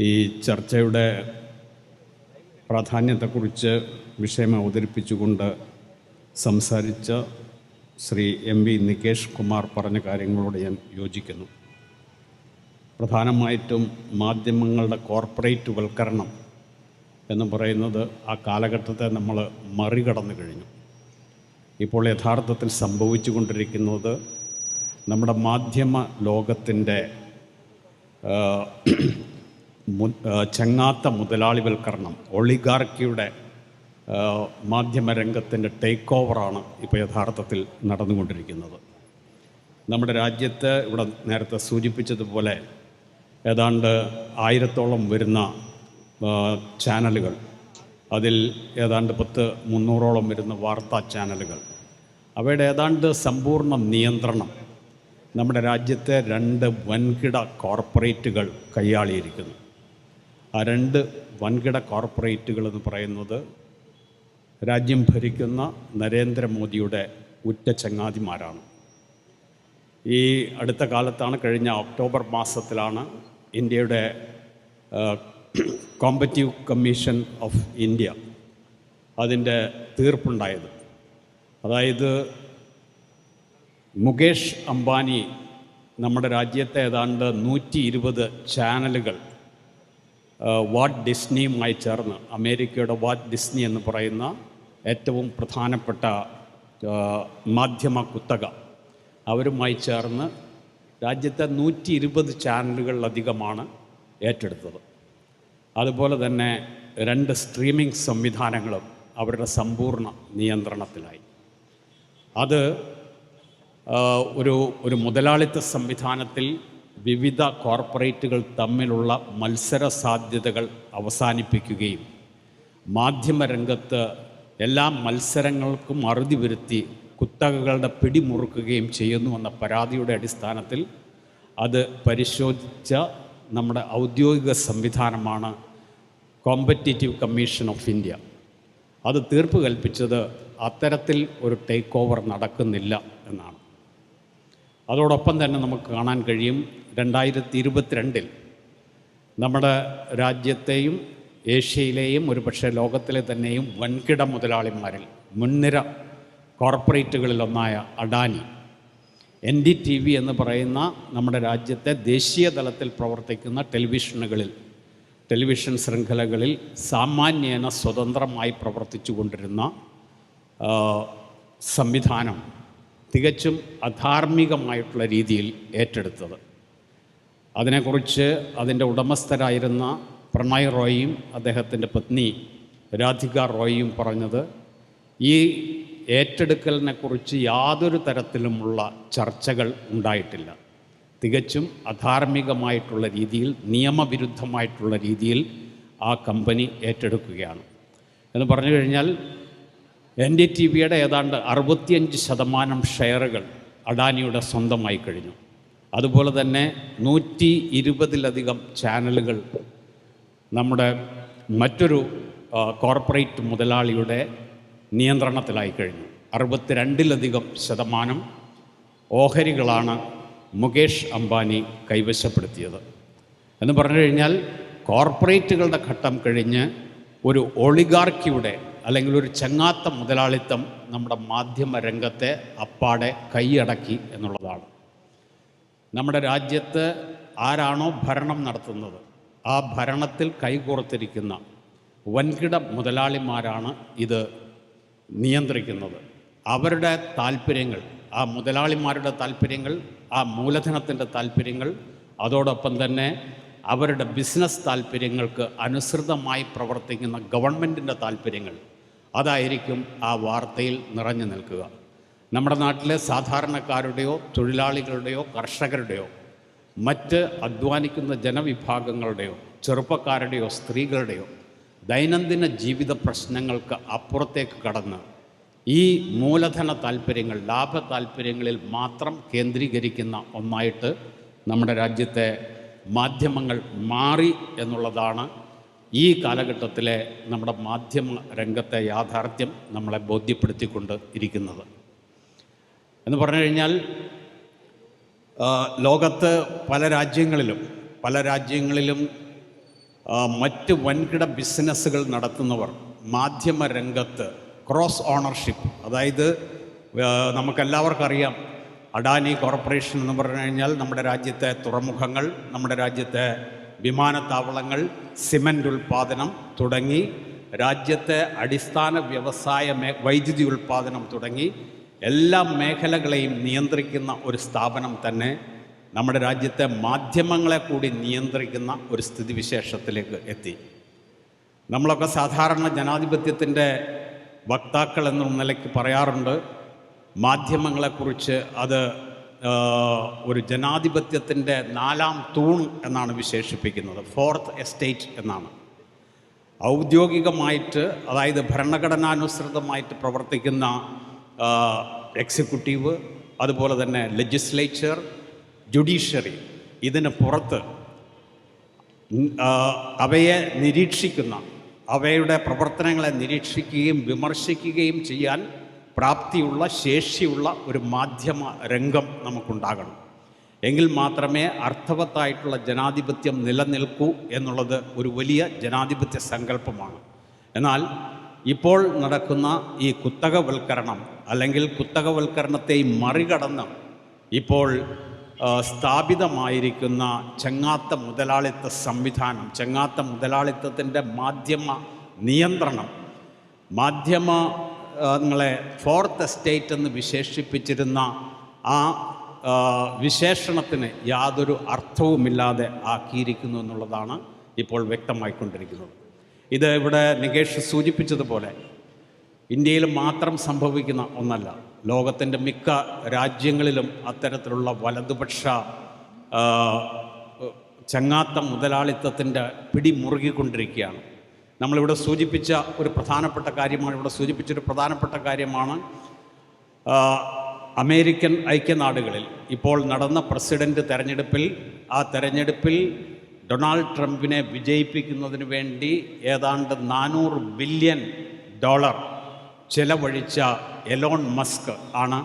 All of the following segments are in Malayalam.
ഈ ചർച്ചയുടെ പ്രാധാന്യത്തെക്കുറിച്ച് വിഷയം അവതരിപ്പിച്ചുകൊണ്ട് സംസാരിച്ച ശ്രീ എം വി നികേഷ് കുമാർ പറഞ്ഞ കാര്യങ്ങളോട് ഞാൻ യോജിക്കുന്നു. പ്രധാനമായിട്ടും മാധ്യമങ്ങളുടെ കോർപ്പറേറ്റ് വൽക്കരണം എന്ന് പറയുന്നത് ആ കാലഘട്ടത്തെ നമ്മൾ മറികടന്നു കഴിഞ്ഞു. ഇപ്പോൾ യഥാർത്ഥത്തിൽ സംഭവിച്ചു കൊണ്ടിരിക്കുന്നത് നമ്മുടെ മാധ്യമ ലോകത്തിന്റെ ചങ്ങാത്ത മുതലാളിവൽക്കരണം ഒളിഗാർക്കിയുടെ മാധ്യമരംഗത്തിന്റെ ടേക്ക് ഓവറാണ് ഇപ്പോൾ യഥാർത്ഥത്തിൽ നടന്നുകൊണ്ടിരിക്കുന്നത്. നമ്മുടെ രാജ്യത്ത് ഇവിടെ നേരത്തെ സൂചിപ്പിച്ചതുപോലെ ഏതാണ്ട് ആയിരത്തോളം വരുന്ന ചാനലുകൾ അതിൽ ഏതാണ്ട് പത്ത് മുന്നൂറോളം വരുന്ന വാർത്താ ചാനലുകൾ അവയുടെ ഏതാണ്ട് സമ്പൂർണ നിയന്ത്രണം നമ്മുടെ രാജ്യത്തെ രണ്ട് വൻകിട കോർപ്പറേറ്റുകൾ കൈയാളിയിരിക്കുന്നു. ആ രണ്ട് വൻകിട കോർപ്പറേറ്റുകൾ എന്ന് പറയുന്നത് രാജ്യം ഭരിക്കുന്ന നരേന്ദ്രമോദിയുടെ ഉറ്റ ചങ്ങാതിമാരാണ്. ഈ അടുത്ത കാലത്താണ് കഴിഞ്ഞ ഒക്ടോബർ മാസത്തിലാണ് ഇന്ത്യയുടെ കോമ്പറ്റീവ് കമ്മീഷൻ ഓഫ് ഇന്ത്യ അതിന്റെ തീർപ്പുണ്ടായത്. അതായത് മുകേഷ് അംബാനി നമ്മുടെ രാജ്യത്തെ ഏതാണ്ട് നൂറ്റി ഇരുപത് ചാനലുകൾ വാട്ട് ഡിസ്നിയുമായി ചേർന്ന് അമേരിക്കയുടെ വാട്ട് ഡിസ്നി എന്ന് പറയുന്ന ഏറ്റവും പ്രധാനപ്പെട്ട മാധ്യമ കുത്തക. അവരുമായി ചേർന്ന് രാജ്യത്തെ നൂറ്റി ഇരുപത് ചാനലുകളിലധികമാണ് ഏറ്റെടുത്തത്. അതുപോലെ തന്നെ രണ്ട് സ്ട്രീമിംഗ് സംവിധാനങ്ങളും അവരുടെ സമ്പൂർണ നിയന്ത്രണത്തിലായി. അത് ഒരു ഒരു മുതലാളിത്ത സംവിധാനത്തിൽ വിവിധ കോർപ്പറേറ്റുകൾ തമ്മിലുള്ള മത്സര സാധ്യതകൾ അവസാനിപ്പിക്കുകയും മാധ്യമരംഗത്ത് എല്ലാ മത്സരങ്ങൾക്കും അറുതി വരുത്തി കുത്തകകളുടെ പിടിമുറുക്കുകയും ചെയ്യുന്നു എന്ന പരാതിയുടെ അടിസ്ഥാനത്തിൽ അത് പരിശോധിച്ച നമ്മുടെ ഔദ്യോഗിക സംവിധാനമാണ് കോമ്പറ്റീറ്റീവ് കമ്മീഷൻ ഓഫ് ഇന്ത്യ. അത് തീർപ്പ് കൽപ്പിച്ചത് അത്തരത്തിൽ ഒരു ടേക്ക് ഓവർ നടക്കുന്നില്ല എന്നാണ്. അതോടൊപ്പം തന്നെ നമുക്ക് കാണാൻ കഴിയും രണ്ടായിരത്തി ഇരുപത്തിരണ്ടിൽ നമ്മുടെ രാജ്യത്തെയും ഏഷ്യയിലെയും ഒരുപക്ഷെ ലോകത്തിലെ തന്നെയും വൻകിട മുതലാളിമാരിൽ മുൻനിര കോർപ്പറേറ്റുകളിലൊന്നായ Adani N D T V എന്ന് പറയുന്ന നമ്മുടെ രാജ്യത്തെ ദേശീയ തലത്തിൽ പ്രവർത്തിക്കുന്ന ടെലിവിഷനുകളിൽ ടെലിവിഷൻ ശൃംഖലകളിൽ സാമാന്യേന സ്വതന്ത്രമായി പ്രവർത്തിച്ചു കൊണ്ടിരുന്ന സംവിധാനം തികച്ചും അധാർമികമായിട്ടുള്ള രീതിയിൽ ഏറ്റെടുത്തത്. അതിനെക്കുറിച്ച് അതിന്റെ ഉടമസ്ഥരായിരുന്ന പ്രണയ് റോയിയും അദ്ദേഹത്തിന്റെ പത്നി രാധിക റോയിയും പറഞ്ഞത് ഈ ഏറ്റെടുക്കലിനെക്കുറിച്ച് യാതൊരു തരത്തിലുമുള്ള ചർച്ചകൾ ഉണ്ടായിട്ടില്ല. തികച്ചും അധാർമികമായിട്ടുള്ള രീതിയിൽ നിയമവിരുദ്ധമായിട്ടുള്ള രീതിയിൽ ആ കമ്പനി ഏറ്റെടുക്കുകയാണ്. എന്ന് പറഞ്ഞു കഴിഞ്ഞാൽ എൻ ഡി ടി വിയുടെ ഏതാണ്ട് അറുപത്തിയഞ്ച് ശതമാനം ഷെയറുകൾ അഡാനിയുടെ സ്വന്തമായി കഴിഞ്ഞു. അതുപോലെ തന്നെ നൂറ്റി ഇരുപതിലധികം ചാനലുകൾ നമ്മുടെ മറ്റൊരു കോർപ്പറേറ്റ് മുതലാളിയുടെ നിയന്ത്രണത്തിലായി കഴിഞ്ഞു. അറുപത്തിരണ്ടിലധികം ശതമാനം ഓഹരികളാണ് മുകേഷ് അംബാനി കൈവശപ്പെടുത്തിയത്. എന്ന് പറഞ്ഞു കഴിഞ്ഞാൽ കോർപ്പറേറ്റുകളുടെ ഘട്ടം കഴിഞ്ഞ് ഒരു ഒളിഗാർക്കിയുടെ അല്ലെങ്കിൽ ഒരു ചങ്ങാത്ത മുതലാളിത്തം നമ്മുടെ മാധ്യമ രംഗത്തെ അപ്പാടെ കൈയടക്കി എന്നുള്ളതാണ്. നമ്മുടെ രാജ്യത്ത് ആരാണോ ഭരണം നടത്തുന്നത് ആ ഭരണത്തിൽ കൈകോർത്തിരിക്കുന്ന വൻകിട മുതലാളിമാരാണ് ഇത് നിയന്ത്രിക്കുന്നത്. അവരുടെ താല്പര്യങ്ങൾ ആ മുതലാളിമാരുടെ താല്പര്യങ്ങൾ ആ മൂലധനത്തിന്റെ താല്പര്യങ്ങൾ അതോടൊപ്പം തന്നെ അവരുടെ ബിസിനസ് താല്പര്യങ്ങൾക്ക് അനുസൃതമായി പ്രവർത്തിക്കുന്ന ഗവൺമെന്റിന്റെ താല്പര്യങ്ങൾ അതായിരിക്കും ആ വാർത്തയിൽ നിറഞ്ഞു നിൽക്കുക. നമ്മുടെ നാട്ടിലെ സാധാരണക്കാരുടെയോ തൊഴിലാളികളുടെയോ കർഷകരുടെയോ മറ്റ് അധ്വാനിക്കുന്ന ജനവിഭാഗങ്ങളുടെയോ ചെറുപ്പക്കാരുടെയോ സ്ത്രീകളുടെയോ ദൈനംദിന ജീവിത പ്രശ്നങ്ങൾക്ക് അപ്പുറത്തേക്ക് കടന്ന് ഈ മൂലധന താല്പര്യങ്ങൾ ലാഭ താല്പര്യങ്ങളിൽ മാത്രം കേന്ദ്രീകരിക്കുന്ന ഒന്നായിട്ട് നമ്മുടെ രാജ്യത്തെ മാധ്യമങ്ങൾ മാറി എന്നുള്ളതാണ് ഈ കാലഘട്ടത്തിലെ നമ്മുടെ മാധ്യമ രംഗത്തെ യാഥാർത്ഥ്യം നമ്മളെ ബോധ്യപ്പെടുത്തിക്കൊണ്ട് ഇരിക്കുന്നത്. എന്ന് പറഞ്ഞു കഴിഞ്ഞാൽ ലോകത്ത് പല രാജ്യങ്ങളിലും പല രാജ്യങ്ങളിലും മറ്റ് വൻകിട ബിസിനസ്സുകൾ നടത്തുന്നവർ മാധ്യമ രംഗത്ത് ക്രോസ് ഓണർഷിപ്പ് അതായത് നമുക്കെല്ലാവർക്കും അറിയാം അഡാനി കോർപ്പറേഷൻ എന്ന് പറഞ്ഞു കഴിഞ്ഞാൽ നമ്മുടെ രാജ്യത്തെ തുറമുഖങ്ങൾ നമ്മുടെ രാജ്യത്തെ വിമാനത്താവളങ്ങൾ സിമന്റ് ഉൽപ്പാദനം തുടങ്ങി രാജ്യത്തെ അടിസ്ഥാന വ്യവസായ മേ വൈദ്യുതി ഉൽപ്പാദനം തുടങ്ങി എല്ലാ മേഖലകളെയും നിയന്ത്രിക്കുന്ന ഒരു സ്ഥാപനം തന്നെ നമ്മുടെ രാജ്യത്തെ മാധ്യമങ്ങളെ കൂടി നിയന്ത്രിക്കുന്ന ഒരു സ്ഥിതിവിശേഷത്തിലേക്ക് എത്തി. നമ്മളൊക്കെ സാധാരണ ജനാധിപത്യത്തിന്റെ വക്താക്കൾ എന്ന നിലയ്ക്ക് പറയാറുണ്ട് മാധ്യമങ്ങളെക്കുറിച്ച് അത് ഒരു ജനാധിപത്യത്തിന്റെ നാലാം തൂൺ എന്നാണ് വിശേഷിപ്പിക്കുന്നത്. ഫോർത്ത് എസ്റ്റേറ്റ് എന്നാണ്. ഔദ്യോഗികമായിട്ട് അതായത് ഭരണഘടനാനുസൃതമായിട്ട് പ്രവർത്തിക്കുന്ന എക്സിക്യൂട്ടീവ് അതുപോലെ തന്നെ ലെജിസ്ലേച്ചർ ജുഡീഷ്യറി ഇതിന് പുറത്ത് അവയെ നിരീക്ഷിക്കുന്ന അവയുടെ പ്രവർത്തനങ്ങളെ നിരീക്ഷിക്കുകയും വിമർശിക്കുകയും ചെയ്യാൻ പ്രാപ്തിയുള്ള ശേഷിയുള്ള ഒരു മാധ്യമ രംഗം നമുക്കുണ്ടാകണം. എങ്കിൽ മാത്രമേ അർത്ഥവത്തായിട്ടുള്ള ജനാധിപത്യം നിലനിൽക്കൂ എന്നുള്ളത് ഒരു വലിയ ജനാധിപത്യ സങ്കല്പമാണ്. എന്നാൽ ഇപ്പോൾ നടക്കുന്ന ഈ കുത്തകവൽക്കരണം അല്ലെങ്കിൽ കുത്തകവൽക്കരണത്തെ മറികടന്ന് ഇപ്പോൾ സ്ഥാപിതമായിരിക്കുന്ന ചെങ്ങാത്ത മുതലാളിത്ത സംവിധാനം ചെങ്ങാത്ത മുതലാളിത്തത്തിന്റെ മാധ്യമ നിയന്ത്രണം മാധ്യമങ്ങളെ ഫോർത്ത് എസ്റ്റേറ്റ് എന്ന് വിശേഷിപ്പിച്ചിരുന്ന ആ വിശേഷണത്തിന് യാതൊരു അർത്ഥവുമില്ലാതെ ആക്കിയിരിക്കുന്നു എന്നുള്ളതാണ് ഇപ്പോൾ വ്യക്തമായിക്കൊണ്ടിരിക്കുന്നത്. ഇത് ഇവിടെ നികേഷ് സൂചിപ്പിച്ചതുപോലെ ഇന്ത്യയിൽ മാത്രം സംഭവിക്കുന്ന ഒന്നല്ല. ലോകത്തിന്റെ മിക്ക രാജ്യങ്ങളിലും അത്തരത്തിലുള്ള വലതുപക്ഷ ചങ്ങാത്ത മുതലാളിത്തത്തിന്റെ പിടി മുറുകിക്കൊണ്ടിരിക്കുകയാണ് നമ്മളിവിടെ സൂചിപ്പിച്ച ഒരു പ്രധാനപ്പെട്ട കാര്യമാണ് ഇവിടെ സൂചിപ്പിച്ചൊരു പ്രധാനപ്പെട്ട കാര്യമാണ് അമേരിക്കൻ ഐക്യനാടുകളിൽ ഇപ്പോൾ നടന്ന പ്രസിഡന്റ് തെരഞ്ഞെടുപ്പിൽ ആ തെരഞ്ഞെടുപ്പിൽ ഡൊണാൾഡ് ട്രംപിനെ വിജയിപ്പിക്കുന്നതിന് വേണ്ടി ഏതാണ്ട് നാനൂറ് ബില്യൺ ഡോളർ ചെലവഴിച്ച എലോൺ മസ്ക് ആണ്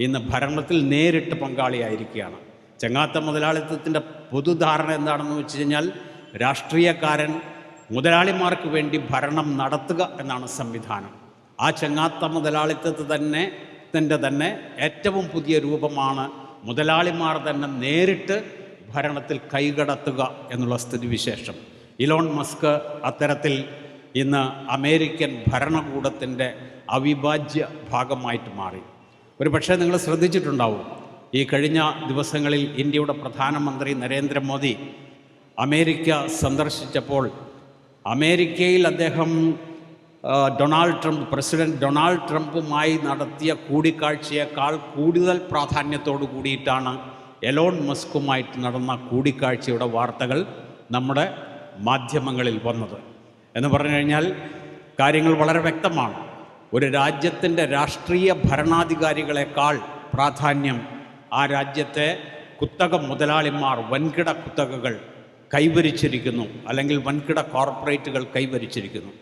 ഇന്ന് ഭരണത്തിൽ നേരിട്ട് പങ്കാളിയായിരിക്കുകയാണ്. ചങ്ങാത്ത മുതലാളിത്തത്തിന്റെ പൊതുധാരണ എന്താണെന്ന് വെച്ച് കഴിഞ്ഞാൽ രാഷ്ട്രീയക്കാരൻ മുതലാളിമാർക്ക് വേണ്ടി ഭരണം നടത്തുക എന്നാണ് സംവിധാനം. ആ ചങ്ങാത്ത മുതലാളിത്തത്തെ തന്നെ ത്തിന്റെ തന്നെ ഏറ്റവും പുതിയ രൂപമാണ്. മുതലാളിമാർ തന്നെ നേരിട്ട് ഭരണത്തിൽ കൈകടത്തുക എന്നുള്ള സ്ഥിതിവിശേഷം. ഇലോൺ മസ്ക് അത്തരത്തിൽ ഇന്ന് അമേരിക്കൻ ഭരണകൂടത്തിന്റെ അവിഭാജ്യ ഭാഗമായിട്ട് മാറി. ഒരു പക്ഷേ നിങ്ങൾ ശ്രദ്ധിച്ചിട്ടുണ്ടാവും ഈ കഴിഞ്ഞ ദിവസങ്ങളിൽ ഇന്ത്യയുടെ പ്രധാനമന്ത്രി നരേന്ദ്രമോദി അമേരിക്ക സന്ദർശിച്ചപ്പോൾ അമേരിക്കയിൽ അദ്ദേഹം ഡൊണാൾഡ് ട്രംപ് പ്രസിഡന്റ് ഡൊണാൾഡ് ട്രംപുമായി നടത്തിയ കൂടിക്കാഴ്ചയേക്കാൾ കൂടുതൽ പ്രാധാന്യത്തോടു കൂടിയിട്ടാണ് എലോൺ മസ്കുമായിട്ട് നടന്ന കൂടിക്കാഴ്ചയുടെ വാർത്തകൾ നമ്മുടെ മാധ്യമങ്ങളിൽ വന്നത്. എന്ന് പറഞ്ഞു കഴിഞ്ഞാൽ കാര്യങ്ങൾ വളരെ വ്യക്തമാണ്. ഒരു രാജ്യത്തിന്റെ രാഷ്ട്രീയ ഭരണാധികാരികളെക്കാൾ പ്രാധാന്യം ആ രാജ്യത്തെ കുത്തക മുതലാളിമാർ വൻകിട കുത്തകകൾ കൈവരിച്ചിരിക്കുന്നു. അല്ലെങ്കിൽ വൻകിട കോർപ്പറേറ്റുകൾ കൈവരിച്ചിരിക്കുന്നു.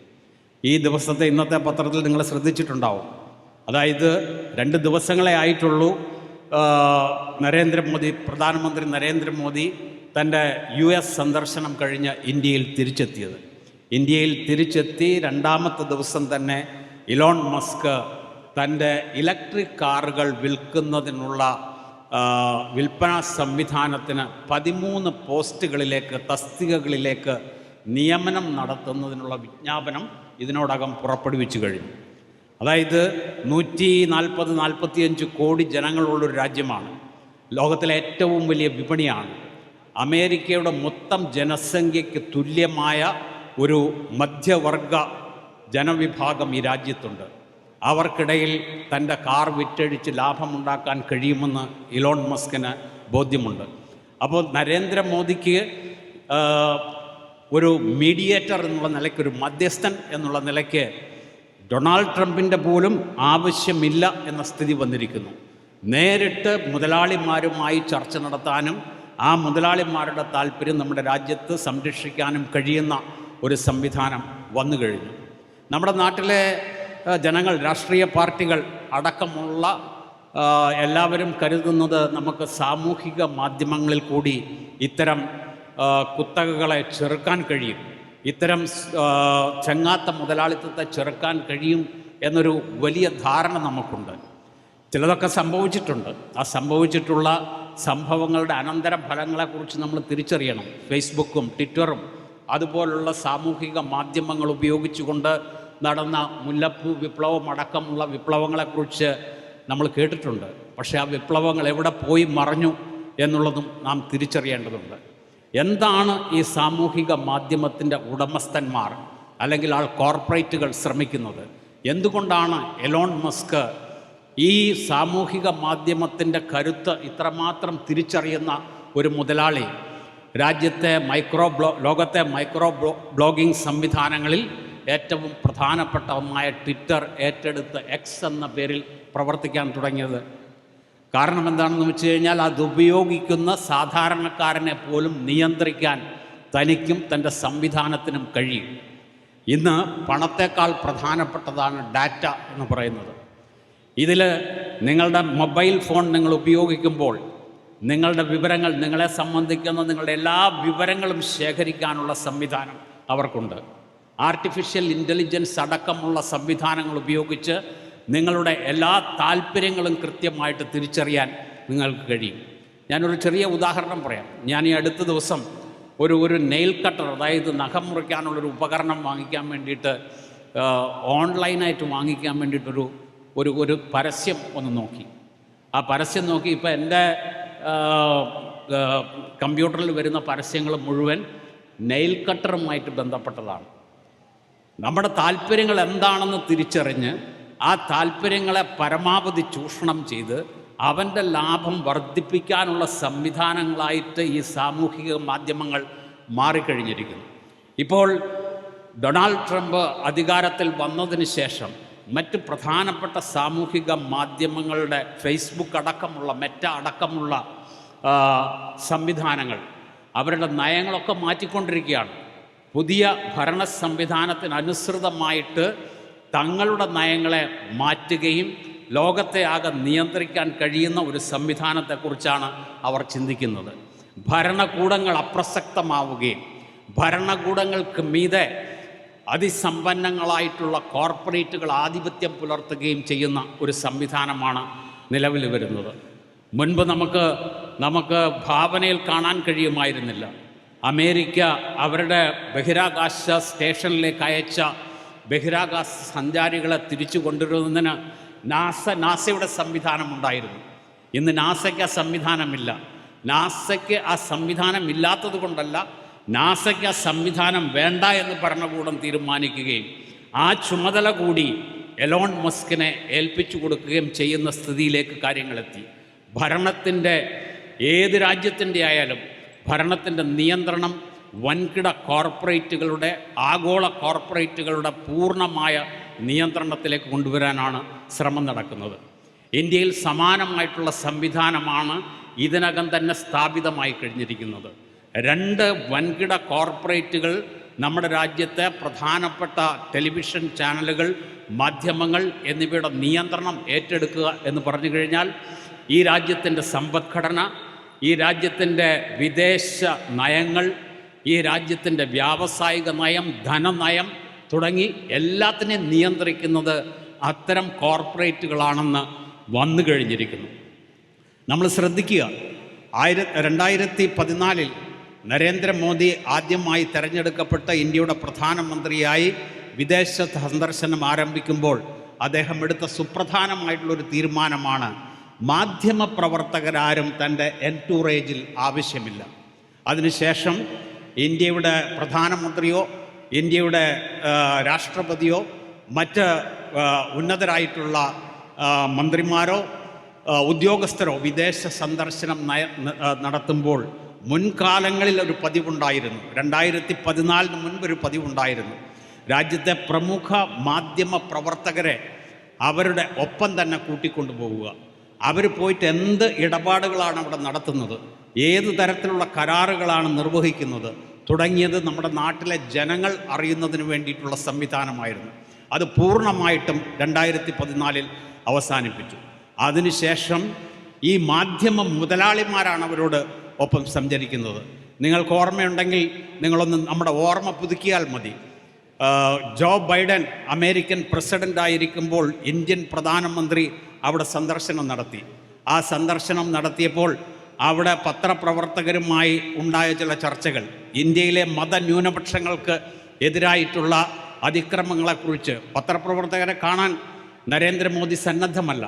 ഈ ദിവസത്തെ ഇന്നത്തെ പത്രത്തിൽ നിങ്ങൾ ശ്രദ്ധിച്ചിട്ടുണ്ടാവും. അതായത് രണ്ട് ദിവസങ്ങളെ ആയിട്ടുള്ളൂ നരേന്ദ്രമോദി പ്രധാനമന്ത്രി നരേന്ദ്രമോദി തന്റെ യു എസ് സന്ദർശനം കഴിഞ്ഞ് ഇന്ത്യയിൽ തിരിച്ചെത്തിയത്. ഇന്ത്യയിൽ തിരിച്ചെത്തി രണ്ടാമത്തെ ദിവസം തന്നെ ഇലോൺ മസ്ക് തന്റെ ഇലക്ട്രിക് കാറുകൾ വിൽക്കുന്നതിനുള്ള വിൽപ്പന സംവിധാനത്തിന് പതിമൂന്ന് പോസ്റ്റുകളിലേക്ക് തസ്തികകളിലേക്ക് നിയമനം നടത്തുന്നതിനുള്ള വിജ്ഞാപനം ഇതിനോടകം പുറപ്പെടുവിച്ചു കഴിഞ്ഞു. അതായത് നൂറ്റി നാൽപ്പത് നാൽപ്പത്തിയഞ്ച് കോടി ജനങ്ങളുള്ളൊരു രാജ്യമാണ്. ലോകത്തിലെ ഏറ്റവും വലിയ വിപണിയാണ്. അമേരിക്കയുടെ മൊത്തം ജനസംഖ്യയ്ക്ക് തുല്യമായ ഒരു മധ്യവർഗ ജനവിഭാഗം ഈ രാജ്യത്തുണ്ട്. അവർക്കിടയിൽ തന്റെ കാർ വിറ്റഴിച്ച് ലാഭമുണ്ടാക്കാൻ കഴിയുമെന്ന് ഇലോൺ മസ്കിന് ബോധ്യമുണ്ട്. അപ്പോൾ നരേന്ദ്രമോദിക്ക് ഒരു മീഡിയേറ്റർ എന്നുള്ള നിലയ്ക്ക് ഒരു മധ്യസ്ഥൻ എന്നുള്ള നിലയ്ക്ക് ഡൊണാൾഡ് ട്രംപിന്റെ പോലും ആവശ്യമില്ല എന്ന സ്ഥിതി വന്നിരിക്കുന്നു. നേരിട്ട് മുതലാളിമാരുമായി ചർച്ച നടത്താനും ആ മുതലാളിമാരുടെ താല്പര്യം നമ്മുടെ രാജ്യത്ത് സംരക്ഷിക്കാനും കഴിയുന്ന ഒരു സംവിധാനം വന്നു കഴിഞ്ഞു. നമ്മുടെ നാട്ടിലെ ജനങ്ങൾ രാഷ്ട്രീയ പാർട്ടികൾ അടക്കമുള്ള എല്ലാവരും കരുതുന്നത് നമുക്ക് സാമൂഹിക മാധ്യമങ്ങളിൽ കൂടി ഇത്തരം കുത്തകകളെ ചെറുക്കാൻ കഴിയും. ഇത്തരം ചങ്ങാത്ത മുതലാളിത്തത്തെ ചെറുക്കാൻ കഴിയും എന്നൊരു വലിയ ധാരണ നമുക്കുണ്ട്. ചിലതൊക്കെ സംഭവിച്ചിട്ടുണ്ട്. ആ സംഭവിച്ചിട്ടുള്ള സംഭവങ്ങളുടെ അനന്തര ഫലങ്ങളെക്കുറിച്ച് നമ്മൾ തിരിച്ചറിയണം. ഫേസ്ബുക്കും ട്വിറ്ററും അതുപോലുള്ള സാമൂഹിക മാധ്യമങ്ങൾ ഉപയോഗിച്ചുകൊണ്ട് നടന്ന മുല്ലപ്പൂ വിപ്ലവം അടക്കമുള്ള വിപ്ലവങ്ങളെക്കുറിച്ച് നമ്മൾ കേട്ടിട്ടുണ്ട്. പക്ഷേ ആ വിപ്ലവങ്ങൾ എവിടെ പോയി മറഞ്ഞു എന്നുള്ളതും നാം തിരിച്ചറിയേണ്ടതുണ്ട്. എന്താണ് ഈ സാമൂഹിക മാധ്യമത്തിന്റെ ഉടമസ്ഥന്മാർ അല്ലെങ്കിൽ ആൾ കോർപ്പറേറ്റുകൾ ശ്രമിക്കുന്നത്? എന്തുകൊണ്ടാണ് എലോൺ മസ്ക് ഈ സാമൂഹിക മാധ്യമത്തിന്റെ കരുത്ത് ഇത്രമാത്രം തിരിച്ചറിയുന്ന ഒരു മുതലാളി? രാജ്യത്തെ മൈക്രോ ബ്ലോ ലോകത്തെ മൈക്രോ ബ്ലോ ബ്ലോഗിംഗ് സംവിധാനങ്ങളിൽ ഏറ്റവും പ്രധാനപ്പെട്ട ഒന്നായ ട്വിറ്റർ ഏറ്റെടുത്ത് എക്സ് എന്ന പേരിൽ പ്രവർത്തിക്കാൻ തുടങ്ങിയത്. കാരണം എന്താണെന്ന് വെച്ച് കഴിഞ്ഞാൽ അത് ഉപയോഗിക്കുന്ന സാധാരണക്കാരനെ പോലും നിയന്ത്രിക്കാൻ തനിക്കും തന്റെ സംവിധാനത്തിനും കഴിയും. ഇന്ന് പണത്തേക്കാൾ പ്രധാനപ്പെട്ടതാണ് ഡാറ്റ എന്ന് പറയുന്നത്. ഇതിൽ നിങ്ങളുടെ മൊബൈൽ ഫോൺ നിങ്ങൾ ഉപയോഗിക്കുമ്പോൾ നിങ്ങളുടെ വിവരങ്ങൾ നിങ്ങളെ സംബന്ധിക്കുന്ന നിങ്ങളുടെ എല്ലാ വിവരങ്ങളും ശേഖരിക്കാനുള്ള സംവിധാനം അവർക്കുണ്ട്. ആർട്ടിഫിഷ്യൽ ഇന്റലിജൻസ് അടക്കമുള്ള സംവിധാനങ്ങൾ ഉപയോഗിച്ച് നിങ്ങളുടെ എല്ലാ താല്പര്യങ്ങളും കൃത്യമായിട്ട് തിരിച്ചറിയാൻ നിങ്ങൾക്ക് കഴിയും. ഞാനൊരു ചെറിയ ഉദാഹരണം പറയാം. ഞാൻ ഈ അടുത്ത ദിവസം ഒരു ഒരു നെയിൽ കട്ടർ അതായത് നഖം മുറിക്കാനുള്ളൊരു ഉപകരണം വാങ്ങിക്കാൻ വേണ്ടിയിട്ട് ഓൺലൈനായിട്ട് വാങ്ങിക്കാൻ വേണ്ടിയിട്ടൊരു ഒരു ഒരു പരസ്യം ഒന്ന് നോക്കി. ആ പരസ്യം നോക്കി ഇപ്പോൾ എന്റെ കമ്പ്യൂട്ടറിൽ വരുന്ന പരസ്യങ്ങൾ മുഴുവൻ നെയിൽ കട്ടറുമായിട്ട് ബന്ധപ്പെട്ടതാണ്. നമ്മുടെ താല്പര്യങ്ങൾ എന്താണെന്ന് തിരിച്ചറിഞ്ഞ് ആ താല്പര്യങ്ങളെ പരമാവധി ചൂഷണം ചെയ്ത് അവന്റെ ലാഭം വർദ്ധിപ്പിക്കാനുള്ള സംവിധാനങ്ങളായിട്ട് ഈ സാമൂഹിക മാധ്യമങ്ങൾ മാറിക്കഴിഞ്ഞിരിക്കുന്നു. ഇപ്പോൾ ഡൊണാൾഡ് ട്രംപ് അധികാരത്തിൽ വന്നതിന് ശേഷം മറ്റ് പ്രധാനപ്പെട്ട സാമൂഹിക മാധ്യമങ്ങളുടെ ഫേസ്ബുക്ക് അടക്കമുള്ള മെറ്റ അടക്കമുള്ള സംവിധാനങ്ങൾ അവരുടെ നയങ്ങളൊക്കെ മാറ്റിക്കൊണ്ടിരിക്കുകയാണ്. പുതിയ ഭരണ സംവിധാനത്തിനനുസൃതമായിട്ട് തങ്ങളുടെ നയങ്ങളെ മാറ്റുകയും ലോകത്തെ ആകെ നിയന്ത്രിക്കാൻ കഴിയുന്ന ഒരു സംവിധാനത്തെക്കുറിച്ചാണ് അവർ ചിന്തിക്കുന്നത്. ഭരണകൂടങ്ങൾ അപ്രസക്തമാവുകയും ഭരണകൂടങ്ങൾക്ക് മീതെ അതിസമ്പന്നങ്ങളായിട്ടുള്ള കോർപ്പറേറ്റുകൾ ആധിപത്യം പുലർത്തുകയും ചെയ്യുന്ന ഒരു സംവിധാനമാണ് നിലവിൽ വരുന്നത്. മുൻപ് നമുക്ക് നമുക്ക് ഭാവനയിൽ കാണാൻ കഴിയുമായിരുന്നില്ല. അമേരിക്ക അവരുടെ ബഹിരാകാശ സ്റ്റേഷനിലേക്ക് അയച്ച ബഹിരാകാശ സഞ്ചാരികളെ തിരിച്ചു കൊണ്ടുവരുന്നതിന് നാസ നാസയുടെ സംവിധാനമുണ്ടായിരുന്നു. ഇന്ന് നാസയ്ക്ക് ആ സംവിധാനമില്ല. നാസയ്ക്ക് ആ സംവിധാനം ഇല്ലാത്തത് കൊണ്ടല്ല നാസയ്ക്ക് ആ സംവിധാനം വേണ്ട എന്ന് ഭരണകൂടം തീരുമാനിക്കുകയും ആ ചുമതല കൂടി എലോൺ മസ്കിനെ ഏൽപ്പിച്ചു കൊടുക്കുകയും ചെയ്യുന്ന സ്ഥിതിയിലേക്ക് കാര്യങ്ങളെത്തി. ഭരണത്തിന്റെ ഏത് രാജ്യത്തിന്റെ ആയാലും ഭരണത്തിന്റെ നിയന്ത്രണം വൻകിട കോർപ്പറേറ്റുകളുടെ ആഗോള കോർപ്പറേറ്റുകളുടെ പൂർണമായ നിയന്ത്രണത്തിലേക്ക് കൊണ്ടുവരാനാണ് ശ്രമം നടക്കുന്നത്. ഇന്ത്യയിൽ സമാനമായിട്ടുള്ള സംവിധാനമാണ് ഇതിനകം തന്നെ സ്ഥാപിതമായി കഴിഞ്ഞിരിക്കുന്നത്. രണ്ട് വൻകിട കോർപ്പറേറ്റുകൾ നമ്മുടെ രാജ്യത്തെ പ്രധാനപ്പെട്ട ടെലിവിഷൻ ചാനലുകൾ മാധ്യമങ്ങൾ എന്നിവയുടെ നിയന്ത്രണം ഏറ്റെടുക്കുക എന്ന് പറഞ്ഞു കഴിഞ്ഞാൽ ഈ രാജ്യത്തിന്റെ സമ്പദ്ഘടന ഈ രാജ്യത്തിന്റെ വിദേശ നയങ്ങൾ ഈ രാജ്യത്തിന്റെ വ്യാവസായിക നയം ധനനയം തുടങ്ങി എല്ലാത്തിനെയും നിയന്ത്രിക്കുന്നത് അത്തരം കോർപ്പറേറ്റുകളാണെന്ന് വന്നു കഴിഞ്ഞിരിക്കുന്നു. നമ്മൾ ശ്രദ്ധിക്കുക ആയിര രണ്ടായിരത്തി പതിനാലിൽ നരേന്ദ്രമോദി ആദ്യമായി തെരഞ്ഞെടുക്കപ്പെട്ട ഇന്ത്യയുടെ പ്രധാനമന്ത്രിയായി വിദേശ സന്ദർശനം ആരംഭിക്കുമ്പോൾ അദ്ദേഹം എടുത്ത സുപ്രധാനമായിട്ടുള്ളൊരു തീരുമാനമാണ് മാധ്യമപ്രവർത്തകരാരും തന്റെ എൻടൂറേജിൽ ആവശ്യമില്ല. അതിനുശേഷം ഇന്ത്യയുടെ പ്രധാനമന്ത്രിയോ ഇന്ത്യയുടെ രാഷ്ട്രപതിയോ മറ്റ് ഉന്നതരായിട്ടുള്ള മന്ത്രിമാരോ ഉദ്യോഗസ്ഥരോ വിദേശ സന്ദർശനം നടത്തുമ്പോൾ മുൻകാലങ്ങളിൽ ഒരു പതിവുണ്ടായിരുന്നു. രണ്ടായിരത്തി പതിനാലിന് മുൻപ് ഒരു പതിവുണ്ടായിരുന്നു. രാജ്യത്തെ പ്രമുഖ മാധ്യമ പ്രവർത്തകരെ അവരുടെ ഒപ്പം തന്നെ കൂട്ടിക്കൊണ്ടുപോവുക. അവർ പോയിട്ട് എന്ത് ഇടപാടുകളാണ് അവിടെ നടത്തുന്നത്? ഏത് തരത്തിലുള്ള കരാറുകളാണ് നിർവഹിക്കുന്നത്? തുടങ്ങിയത് നമ്മുടെ നാട്ടിലെ ജനങ്ങൾ അറിയുന്നതിന് വേണ്ടിയിട്ടുള്ള സംവിധാനമായിരുന്നു. അത് പൂർണമായിട്ടും രണ്ടായിരത്തി പതിനാലിൽ അവസാനിപ്പിച്ചു. അതിനുശേഷം ഈ മാധ്യമ മുതലാളിമാരാണ് അവരോട് ഒപ്പം സഞ്ചരിക്കുന്നത് നിങ്ങൾക്ക് ഓർമ്മയുണ്ടെങ്കിൽ നിങ്ങളൊന്ന് നമ്മുടെ ഓർമ്മ പുതുക്കിയാൽ മതി. ജോ ബൈഡൻ അമേരിക്കൻ പ്രസിഡന്റ് ആയിരിക്കുമ്പോൾ ഇന്ത്യൻ പ്രധാനമന്ത്രി അവിടെ സന്ദർശനം നടത്തി. ആ സന്ദർശനം നടത്തിയപ്പോൾ അവിടെ പത്രപ്രവർത്തകരുമായി ഉണ്ടായ ചില ചർച്ചകൾ. ഇന്ത്യയിലെ മതന്യൂനപക്ഷങ്ങൾക്ക് എതിരായിട്ടുള്ള അതിക്രമങ്ങളെക്കുറിച്ച് പത്രപ്രവർത്തകരെ കാണാൻ നരേന്ദ്രമോദി സന്നദ്ധമല്ല.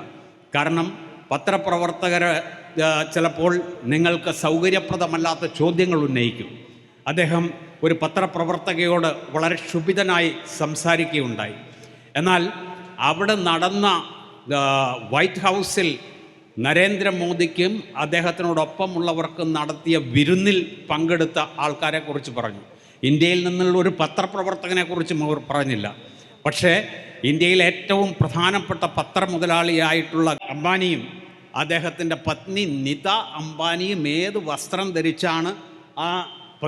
കാരണം പത്രപ്രവർത്തകർ ചിലപ്പോൾ നിങ്ങൾക്ക് സൗകര്യപ്രദമല്ലാത്ത ചോദ്യങ്ങൾ ഉന്നയിക്കും. അദ്ദേഹം ഒരു പത്രപ്രവർത്തകയോട് വളരെ ക്ഷുഭിതനായി സംസാരിക്കുകയുണ്ടായി. എന്നാൽ അവിടെ നടന്ന വൈറ്റ് ഹൗസിൽ നരേന്ദ്രമോദിക്കും അദ്ദേഹത്തിനോടൊപ്പമുള്ളവർക്കും നടത്തിയ വിരുന്നിൽ പങ്കെടുത്ത ആൾക്കാരെക്കുറിച്ച് പറഞ്ഞു. ഇന്ത്യയിൽ നിന്നുള്ള ഒരു പത്രപ്രവർത്തകനെക്കുറിച്ചും അവർ പറഞ്ഞില്ല. പക്ഷേ ഇന്ത്യയിലെ ഏറ്റവും പ്രധാനപ്പെട്ട പത്രമുതലാളിയായിട്ടുള്ള അംബാനിയും അദ്ദേഹത്തിന്റെ പത്നി നിത അംബാനിയും ഏത് വസ്ത്രം ധരിച്ചാണ് ആ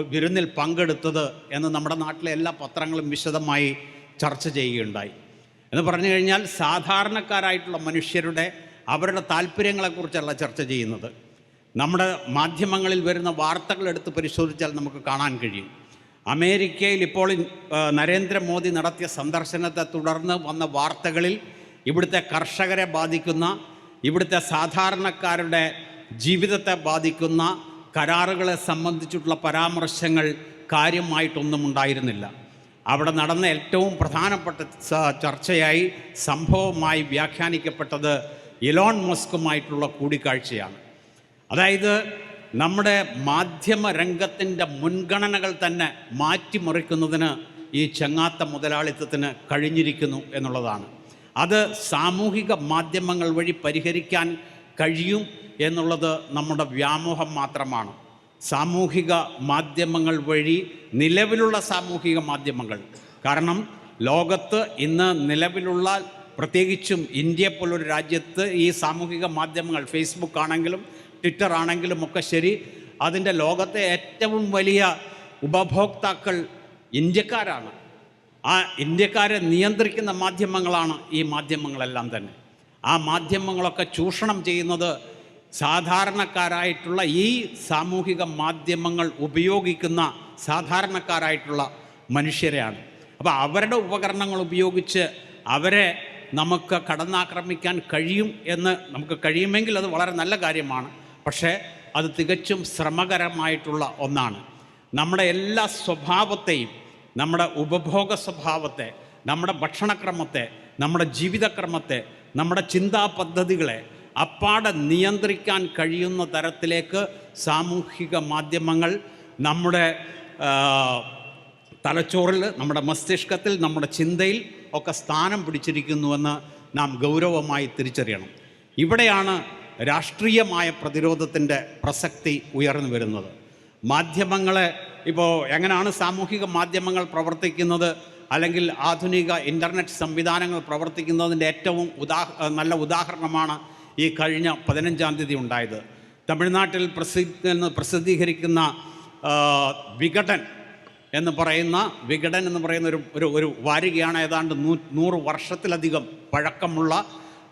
വിരുന്നിൽ പങ്കെടുത്തത് എന്ന് നമ്മുടെ നാട്ടിലെ എല്ലാ പത്രങ്ങളും വിശദമായി ചർച്ച ചെയ്യുകയുണ്ടായി. എന്ന് പറഞ്ഞു കഴിഞ്ഞാൽ സാധാരണക്കാരായിട്ടുള്ള മനുഷ്യരുടെ അവരുടെ താല്പര്യങ്ങളെക്കുറിച്ചല്ല ചർച്ച ചെയ്യുന്നത്. നമ്മുടെ മാധ്യമങ്ങളിൽ വരുന്ന വാർത്തകൾ എടുത്ത് പരിശോധിച്ചാൽ നമുക്ക് കാണാൻ കഴിയും. അമേരിക്കയിൽ ഇപ്പോൾ നരേന്ദ്രമോദി നടത്തിയ സന്ദർശനത്തെ തുടർന്ന് വന്ന വാർത്തകളിൽ ഇവിടുത്തെ കർഷകരെ ബാധിക്കുന്ന ഇവിടുത്തെ സാധാരണക്കാരുടെ ജീവിതത്തെ ബാധിക്കുന്ന കരാറുകളെ സംബന്ധിച്ചിട്ടുള്ള പരാമർശങ്ങൾ കാര്യമായിട്ടൊന്നും ഉണ്ടായിരുന്നില്ല അവിടെ നടന്ന ഏറ്റവും പ്രധാനപ്പെട്ട ചർച്ചയായി സംഭവമായി വ്യാഖ്യാനിക്കപ്പെട്ടത് ഇലോൺ മസ്കുമായിട്ടുള്ള കൂടിക്കാഴ്ചയാണ്. അതായത് നമ്മുടെ മാധ്യമ രംഗത്തിന്റെ മുൻഗണനകൾ തന്നെ മാറ്റിമറിക്കുന്നതിന് ഈ ചങ്ങാത്ത മുതലാളിത്തത്തിന് കഴിഞ്ഞിരിക്കുന്നു എന്നുള്ളതാണ്. അത് സാമൂഹിക മാധ്യമങ്ങൾ വഴി പരിഹരിക്കാൻ കഴിയും എന്നുള്ളത് നമ്മുടെ വ്യാമോഹം മാത്രമാണ്. സാമൂഹിക മാധ്യമങ്ങൾ വഴി നിലവിലുള്ള സാമൂഹിക മാധ്യമങ്ങൾ. കാരണം ലോകത്ത് ഇന്ന് നിലവിലുള്ള പ്രത്യേകിച്ചും ഇന്ത്യ പോലൊരു രാജ്യത്ത് ഈ സാമൂഹിക മാധ്യമങ്ങൾ ഫേസ്ബുക്ക് ആണെങ്കിലും ട്വിറ്റർ ആണെങ്കിലും ഒക്കെ ശരി അതിന്റെ ലോകത്തെ ഏറ്റവും വലിയ ഉപഭോക്താക്കൾ ഇന്ത്യക്കാരാണ്. ആ ഇന്ത്യക്കാരെ നിയന്ത്രിക്കുന്ന മാധ്യമങ്ങളാണ് ഈ മാധ്യമങ്ങളെല്ലാം തന്നെ. ആ മാധ്യമങ്ങളൊക്കെ ചൂഷണം ചെയ്യുന്നത് സാധാരണക്കാരായിട്ടുള്ള ഈ സാമൂഹിക മാധ്യമങ്ങൾ ഉപയോഗിക്കുന്ന സാധാരണക്കാരായിട്ടുള്ള മനുഷ്യരെയാണ്. അപ്പോൾ അവരുടെ ഉപകരണങ്ങൾ ഉപയോഗിച്ച് അവരെ നമുക്ക് കടന്നാക്രമിക്കാൻ കഴിയും എന്ന് നമുക്ക് കഴിയുമെങ്കിൽ അത് വളരെ നല്ല കാര്യമാണ്. പക്ഷേ അത് തികച്ചും ശ്രമകരമായിട്ടുള്ള ഒന്നാണ്. നമ്മുടെ എല്ലാ സ്വഭാവത്തെയും നമ്മുടെ ഉപഭോഗ സ്വഭാവത്തെ നമ്മുടെ ഭക്ഷണക്രമത്തെ നമ്മുടെ ജീവിതക്രമത്തെ നമ്മുടെ ചിന്താ പദ്ധതികളെ അപ്പാടെ നിയന്ത്രിക്കാൻ കഴിയുന്ന തരത്തിലേക്ക് സാമൂഹിക മാധ്യമങ്ങൾ നമ്മുടെ തലച്ചോറിൽ നമ്മുടെ മസ്തിഷ്കത്തിൽ നമ്മുടെ ചിന്തയിൽ ഒക്കെ സ്ഥാനം പിടിച്ചിരിക്കുന്നുവെന്ന് നാം ഗൗരവമായി തിരിച്ചറിയണം. ഇവിടെയാണ് രാഷ്ട്രീയമായ പ്രതിരോധത്തിന്റെ പ്രസക്തി ഉയർന്നു വരുന്നത്. മാധ്യമങ്ങളെ ഇപ്പോൾ എങ്ങനെയാണ് സാമൂഹിക മാധ്യമങ്ങൾ പ്രവർത്തിക്കുന്നത് അല്ലെങ്കിൽ ആധുനിക ഇന്റർനെറ്റ് സംവിധാനങ്ങൾ പ്രവർത്തിക്കുന്നതിന്റെ ഏറ്റവും ഉദാഹ നല്ല ഉദാഹരണമാണ് ഈ കഴിഞ്ഞ പതിനഞ്ചാം തീയതി ഉണ്ടായത്. തമിഴ്നാട്ടിൽ പ്രസിദ്ധ പ്രസിദ്ധീകരിക്കുന്ന വിഘടൻ എന്ന് പറയുന്ന വിഘടൻ എന്ന് പറയുന്ന ഒരു ഒരു ഒരു വാരികയാണ് ഏതാണ്ട് നൂ നൂറ് വർഷത്തിലധികം പഴക്കമുള്ള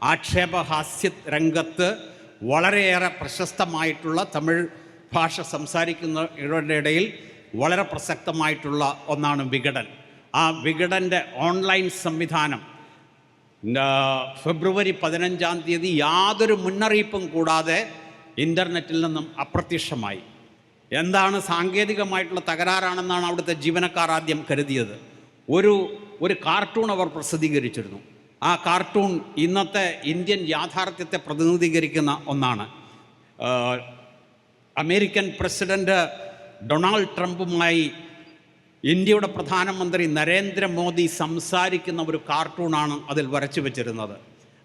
ആക്ഷേപഹാസ്യ രംഗത്ത് വളരെയേറെ പ്രശസ്തമായിട്ടുള്ള തമിഴ് ഭാഷ സംസാരിക്കുന്നവരുടെ ഇടയിൽ വളരെ പ്രസക്തമായിട്ടുള്ള ഒന്നാണ് വിഘടൻ. ആ വിഘടന്റെ ഓൺലൈൻ സംവിധാനം ഫെബ്രുവരി പതിനഞ്ചാം തീയതി യാതൊരു മുന്നറിയിപ്പും കൂടാതെ ഇന്റർനെറ്റിൽ നിന്നും അപ്രത്യക്ഷമായി. എന്താണ് സാങ്കേതികമായിട്ടുള്ള തകരാറാണെന്നാണ് അവിടുത്തെ ജീവനക്കാർ ആദ്യം കരുതിയത്. ഒരു ഒരു കാർട്ടൂൺ അവർ പ്രസിദ്ധീകരിച്ചിരുന്നു. ആ കാർട്ടൂൺ ഇന്നത്തെ ഇന്ത്യൻ യാഥാർത്ഥ്യത്തെ പ്രതിനിധീകരിക്കുന്ന ഒന്നാണ്. അമേരിക്കൻ പ്രസിഡന്റ് ഡൊണാൾഡ് ട്രംപുമായി ഇന്ത്യയുടെ പ്രധാനമന്ത്രി നരേന്ദ്രമോദി സംസാരിക്കുന്ന ഒരു കാർട്ടൂണാണ് അതിൽ വരച്ചു വെച്ചിരുന്നത്.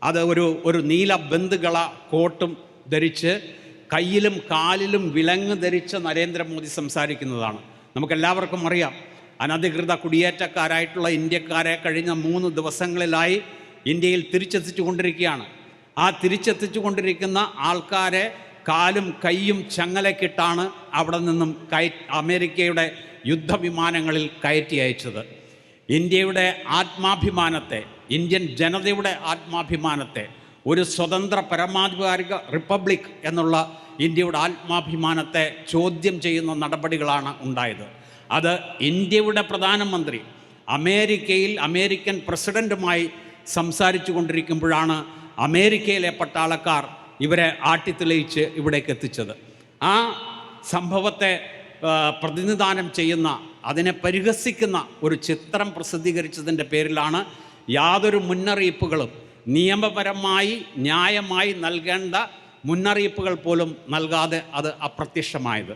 അത് ഒരു ഒരു നീല ബന്ധുകള കോട്ടും ധരിച്ച് കയ്യിലും കാലിലും വിലങ്ങ് ധരിച്ച് നരേന്ദ്രമോദി സംസാരിക്കുന്നതാണ്. നമുക്കെല്ലാവർക്കും അറിയാം അനധികൃത കുടിയേറ്റക്കാരായിട്ടുള്ള ഇന്ത്യക്കാരെ കഴിഞ്ഞ മൂന്ന് ദിവസങ്ങളിലായി ഇന്ത്യയിൽ തിരിച്ചെത്തിച്ചുകൊണ്ടിരിക്കുകയാണ്. ആ തിരിച്ചെത്തിച്ചുകൊണ്ടിരിക്കുന്ന ആൾക്കാരെ കാലും കൈയും ചങ്ങലക്കിട്ടാണ് അവിടെ നിന്നും കയ അമേരിക്കയുടെ യുദ്ധവിമാനങ്ങളിൽ കയറ്റി അയച്ചത്. ഇന്ത്യയുടെ ആത്മാഭിമാനത്തെ ഇന്ത്യൻ ജനതയുടെ ആത്മാഭിമാനത്തെ ഒരു സ്വതന്ത്ര പരമാധികാരിക റിപ്പബ്ലിക് എന്നുള്ള ഇന്ത്യയുടെ ആത്മാഭിമാനത്തെ ചോദ്യം ചെയ്യുന്ന നടപടികളാണ് ഉണ്ടായത്. അത് ഇന്ത്യയുടെ പ്രധാനമന്ത്രി അമേരിക്കയിൽ അമേരിക്കൻ പ്രസിഡന്റുമായി സംസാരിച്ചു കൊണ്ടിരിക്കുമ്പോഴാണ് അമേരിക്കയിലെ പട്ടാളക്കാർ ഇവരെ ആട്ടിത്തെളിയിച്ച് ഇവിടേക്ക് എത്തിച്ചത്. ആ സംഭവത്തെ പ്രതിനിധാനം ചെയ്യുന്ന അതിനെ പരിഹസിക്കുന്ന ഒരു ചിത്രം പ്രസിദ്ധീകരിച്ചതിന്റെ പേരിലാണ് യാതൊരു മുന്നറിയിപ്പുകളും നിയമപരമായി ന്യായമായി നൽകേണ്ട മുന്നറിയിപ്പുകൾ പോലും നൽകാതെ അത് അപ്രത്യക്ഷമായത്.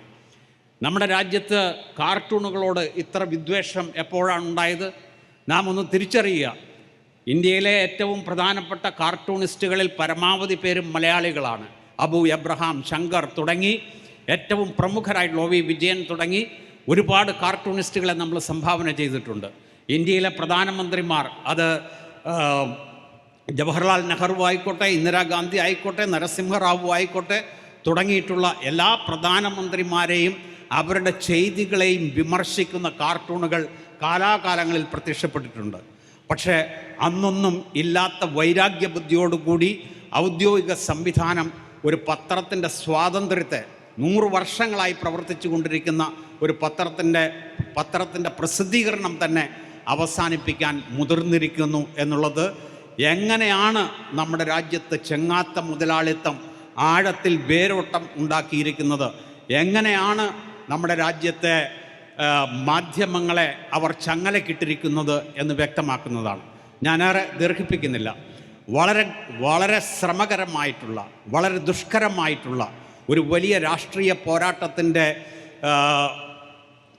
നമ്മുടെ രാജ്യത്ത് കാർട്ടൂണുകളോട് ഇത്ര വിദ്വേഷം എപ്പോഴാണ് ഉണ്ടായത്? നാം ഒന്ന് തിരിച്ചറിയുക. ഇന്ത്യയിലെ ഏറ്റവും പ്രധാനപ്പെട്ട കാർട്ടൂണിസ്റ്റുകളിൽ പരമാവധി പേരും മലയാളികളാണ്. അബു എബ്രഹാം ശങ്കർ തുടങ്ങി ഏറ്റവും പ്രമുഖരായിട്ടുള്ള ഒ വി വിജയൻ തുടങ്ങി ഒരുപാട് കാർട്ടൂണിസ്റ്റുകളെ നമ്മൾ സംഭാവന ചെയ്തിട്ടുണ്ട്. ഇന്ത്യയിലെ പ്രധാനമന്ത്രിമാർ അത് ജവഹർലാൽ നെഹ്റു ആയിക്കോട്ടെ ഇന്ദിരാഗാന്ധി ആയിക്കോട്ടെ നരസിംഹറാവു ആയിക്കോട്ടെ തുടങ്ങിയിട്ടുള്ള എല്ലാ പ്രധാനമന്ത്രിമാരെയും അവരുടെ ചെയ്തികളെയും വിമർശിക്കുന്ന കാർട്ടൂണുകൾ കാലാകാലങ്ങളിൽ പ്രത്യക്ഷപ്പെട്ടിട്ടുണ്ട്. പക്ഷേ അന്നൊന്നും ഇല്ലാത്ത വൈരാഗ്യ ബുദ്ധിയോടുകൂടി ഔദ്യോഗിക സംവിധാനം ഒരു പത്രത്തിന്റെ സ്വാതന്ത്ര്യത്തെ നൂറ് വർഷങ്ങളായി പ്രവർത്തിച്ചു കൊണ്ടിരിക്കുന്ന ഒരു പത്രത്തിന്റെ പത്രത്തിന്റെ പ്രസിദ്ധീകരണം തന്നെ അവസാനിപ്പിക്കാൻ മുതിർന്നിരിക്കുന്നു എന്നുള്ളത് എങ്ങനെയാണ് നമ്മുടെ രാജ്യത്ത് ചെങ്ങാത്ത മുതലാളിത്തം ആഴത്തിൽ വേരോട്ടം ഉണ്ടാക്കിയിരിക്കുന്നത്? എങ്ങനെയാണ് നമ്മുടെ രാജ്യത്തെ മാധ്യമങ്ങളെ അവർ ചങ്ങലക്കിട്ടിരിക്കുന്നത് എന്ന് വ്യക്തമാക്കുന്നതാണ്. ഞാനേറെ ദീർഘിപ്പിക്കുന്നില്ല. വളരെ വളരെ ശ്രമകരമായിട്ടുള്ള വളരെ ദുഷ്കരമായിട്ടുള്ള ഒരു വലിയ രാഷ്ട്രീയ പോരാട്ടത്തിന്റെ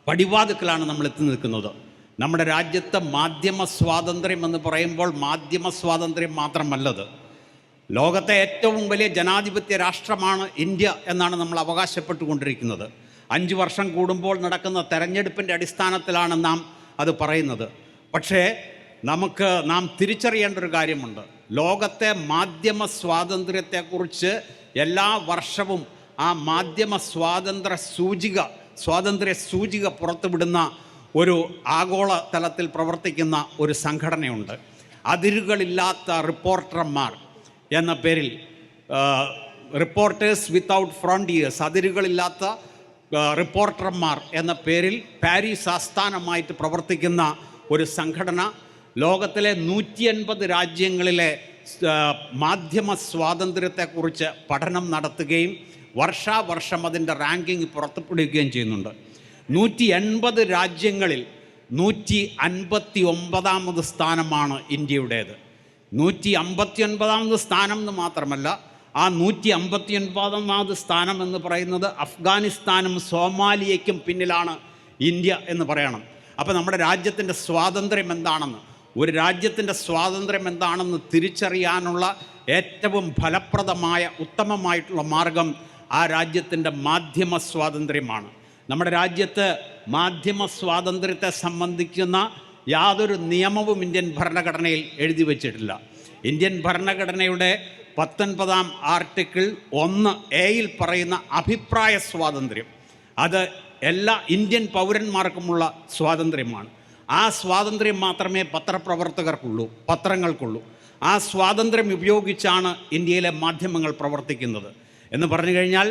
പടിവാതുക്കളാണ് നമ്മൾ എത്തി നിൽക്കുന്നത്. നമ്മുടെ രാജ്യത്തെ മാധ്യമ സ്വാതന്ത്ര്യം എന്ന് പറയുമ്പോൾ മാധ്യമ സ്വാതന്ത്ര്യം മാത്രമല്ലത്. ലോകത്തെ ഏറ്റവും വലിയ ജനാധിപത്യ രാഷ്ട്രമാണ് ഇന്ത്യ എന്നാണ് നമ്മൾ അവകാശപ്പെട്ടുകൊണ്ടിരിക്കുന്നത്. അഞ്ച് വർഷം കൂടുമ്പോൾ നടക്കുന്ന തെരഞ്ഞെടുപ്പിന്റെ അടിസ്ഥാനത്തിലാണ് നാം അത് പറയുന്നത്. പക്ഷേ നമുക്ക് നാം തിരിച്ചറിയേണ്ട ഒരു കാര്യമുണ്ട്. ലോകത്തെ മാധ്യമ സ്വാതന്ത്ര്യത്തെക്കുറിച്ച് എല്ലാ വർഷവും ആ മാധ്യമ സ്വാതന്ത്ര്യ സൂചിക സ്വാതന്ത്ര്യ സൂചിക പുറത്തുവിടുന്ന ഒരു ആഗോള തലത്തിൽ പ്രവർത്തിക്കുന്ന ഒരു സംഘടനയുണ്ട്. അതിരുകളില്ലാത്ത റിപ്പോർട്ടർമാർ എന്ന പേരിൽ റിപ്പോർട്ടേഴ്സ് വിത്തൗട്ട് ഫ്രോണ്ടിയേഴ്സ് അതിരുകളില്ലാത്ത റിപ്പോർട്ടർമാർ എന്ന പേരിൽ പാരീസ് ആസ്ഥാനമായിട്ട് പ്രവർത്തിക്കുന്ന ഒരു സംഘടന ലോകത്തിലെ നൂറ്റി അൻപത് രാജ്യങ്ങളിലെ മാധ്യമ സ്വാതന്ത്ര്യത്തെക്കുറിച്ച് പഠനം നടത്തുകയും വർഷാവർഷം അതിന്റെ റാങ്കിങ് പുറത്തുവിടുകയും ചെയ്യുന്നുണ്ട്. നൂറ്റി എൺപത് രാജ്യങ്ങളിൽ നൂറ്റി അൻപത്തി ഒമ്പതാമത് സ്ഥാനമാണ് ഇന്ത്യയുടേത്. നൂറ്റി അമ്പത്തി ഒൻപതാമത് സ്ഥാനം എന്ന് മാത്രമല്ല ആ നൂറ്റി അമ്പത്തി ഒൻപതാമത് സ്ഥാനം എന്ന് പറയുന്നത് അഫ്ഗാനിസ്ഥാനും സോമാലിയയ്ക്കും പിന്നിലാണ് ഇന്ത്യ എന്ന് പറയണം. അപ്പോൾ നമ്മുടെ രാജ്യത്തിന്റെ സ്വാതന്ത്ര്യം എന്താണെന്ന് ഒരു രാജ്യത്തിന്റെ സ്വാതന്ത്ര്യം എന്താണെന്ന് തിരിച്ചറിയാനുള്ള ഏറ്റവും ഫലപ്രദമായ ഉത്തമമായിട്ടുള്ള മാർഗം ആ രാജ്യത്തിന്റെ മാധ്യമ സ്വാതന്ത്ര്യമാണ്. നമ്മുടെ രാജ്യത്ത് മാധ്യമ സ്വാതന്ത്ര്യത്തെ സംബന്ധിക്കുന്ന യാതൊരു നിയമവും ഇന്ത്യൻ ഭരണഘടനയിൽ എഴുതി വച്ചിട്ടില്ല. ഇന്ത്യൻ ഭരണഘടനയുടെ പത്തൊൻപതാം ആർട്ടിക്കിൾ ഒന്ന് എയിൽ പറയുന്ന അഭിപ്രായ സ്വാതന്ത്ര്യം. അത് എല്ലാ ഇന്ത്യൻ പൗരന്മാർക്കുമുള്ള സ്വാതന്ത്ര്യമാണ്. ആ സ്വാതന്ത്ര്യം മാത്രമേ പത്രപ്രവർത്തകർക്കുള്ളൂ പത്രങ്ങൾക്കുള്ളൂ. ആ സ്വാതന്ത്ര്യം ഉപയോഗിച്ചാണ് ഇന്ത്യയിലെ മാധ്യമങ്ങൾ പ്രവർത്തിക്കുന്നത്. എന്ന് പറഞ്ഞു കഴിഞ്ഞാൽ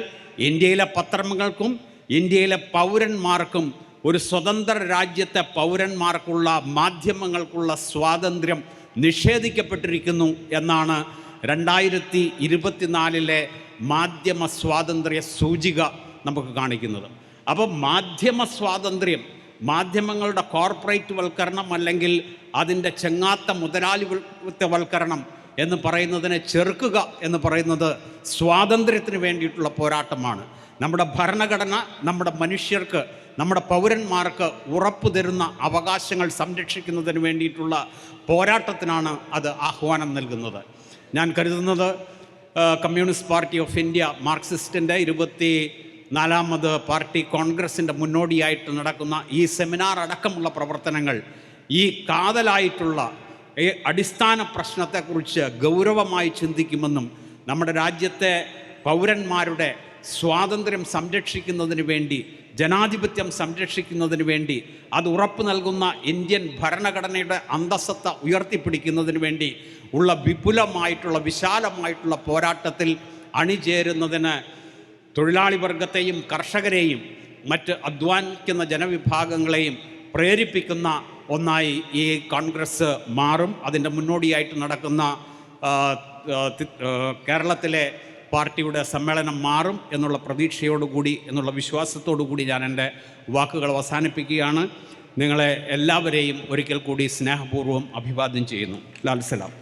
ഇന്ത്യയിലെ പത്രങ്ങൾക്കും ഇന്ത്യയിലെ പൗരന്മാർക്കും ഒരു സ്വതന്ത്ര രാജ്യത്തെ പൗരന്മാർക്കുള്ള മാധ്യമങ്ങൾക്കുള്ള സ്വാതന്ത്ര്യം നിഷേധിക്കപ്പെട്ടിരിക്കുന്നു എന്നാണ് രണ്ടായിരത്തി ഇരുപത്തിനാലിലെ മാധ്യമ സ്വാതന്ത്ര്യ സൂചിക നമുക്ക് കാണിക്കുന്നത്. അപ്പോൾ മാധ്യമ സ്വാതന്ത്ര്യം മാധ്യമങ്ങളുടെ കോർപ്പറേറ്റ് വൽക്കരണം അല്ലെങ്കിൽ അതിന്റെ ചെങ്ങാത്ത മുതലാളിവൽക്കരണം എന്ന് പറയുന്നതിനെ ചെറുക്കുക എന്ന് പറയുന്നത് സ്വാതന്ത്ര്യത്തിന് വേണ്ടിയിട്ടുള്ള പോരാട്ടമാണ്. നമ്മുടെ ഭരണഘടന നമ്മുടെ മനുഷ്യർക്ക് നമ്മുടെ പൗരന്മാർക്ക് ഉറപ്പു തരുന്ന അവകാശങ്ങൾ സംരക്ഷിക്കുന്നതിന് വേണ്ടിയിട്ടുള്ള പോരാട്ടത്തിനാണ് അത് ആഹ്വാനം നൽകുന്നത്. ഞാൻ കരുതുന്നത് കമ്മ്യൂണിസ്റ്റ് പാർട്ടി ഓഫ് ഇന്ത്യ മാർക്സിസ്റ്റിന്റെ ഇരുപത്തി നാലാമത് പാർട്ടി കോൺഗ്രസിന്റെ മുന്നോടിയായിട്ട് നടക്കുന്ന ഈ സെമിനാർ അടക്കമുള്ള പ്രവർത്തനങ്ങൾ ഈ കാതലായിട്ടുള്ള ഈ അടിസ്ഥാന പ്രശ്നത്തെക്കുറിച്ച് ഗൗരവമായി ചിന്തിക്കുമെന്നും നമ്മുടെ രാജ്യത്തെ പൗരന്മാരുടെ സ്വാതന്ത്ര്യം സംരക്ഷിക്കുന്നതിന് വേണ്ടി ജനാധിപത്യം സംരക്ഷിക്കുന്നതിന് വേണ്ടി അത് ഉറപ്പു നൽകുന്ന ഇന്ത്യൻ ഭരണഘടനയുടെ അന്തസ്സത്ത ഉയർത്തിപ്പിടിക്കുന്നതിന് വേണ്ടി ഉള്ള വിപുലമായിട്ടുള്ള വിശാലമായിട്ടുള്ള പോരാട്ടത്തിൽ അണിചേരുന്നതിന് തൊഴിലാളി വർഗത്തെയും കർഷകരെയും മറ്റ് അധ്വാനിക്കുന്ന ജനവിഭാഗങ്ങളെയും പ്രേരിപ്പിക്കുന്ന ഒന്നായി ഈ കോൺഗ്രസ് മാറും. അതിന്റെ മുന്നോടിയായിട്ട് നടക്കുന്ന കേരളത്തിലെ പാർട്ടിയുടെ സമ്മേളനം മാറും എന്നുള്ള പ്രതീക്ഷയോടുകൂടി എന്നുള്ള വിശ്വാസത്തോടു കൂടി ഞാൻ എന്റെ വാക്കുകൾ അവസാനിപ്പിക്കുകയാണ്. നിങ്ങളെ എല്ലാവരെയും ഒരിക്കൽ കൂടി സ്നേഹപൂർവം അഭിവാദ്യം ചെയ്യുന്നു. ലാൽ സലാം.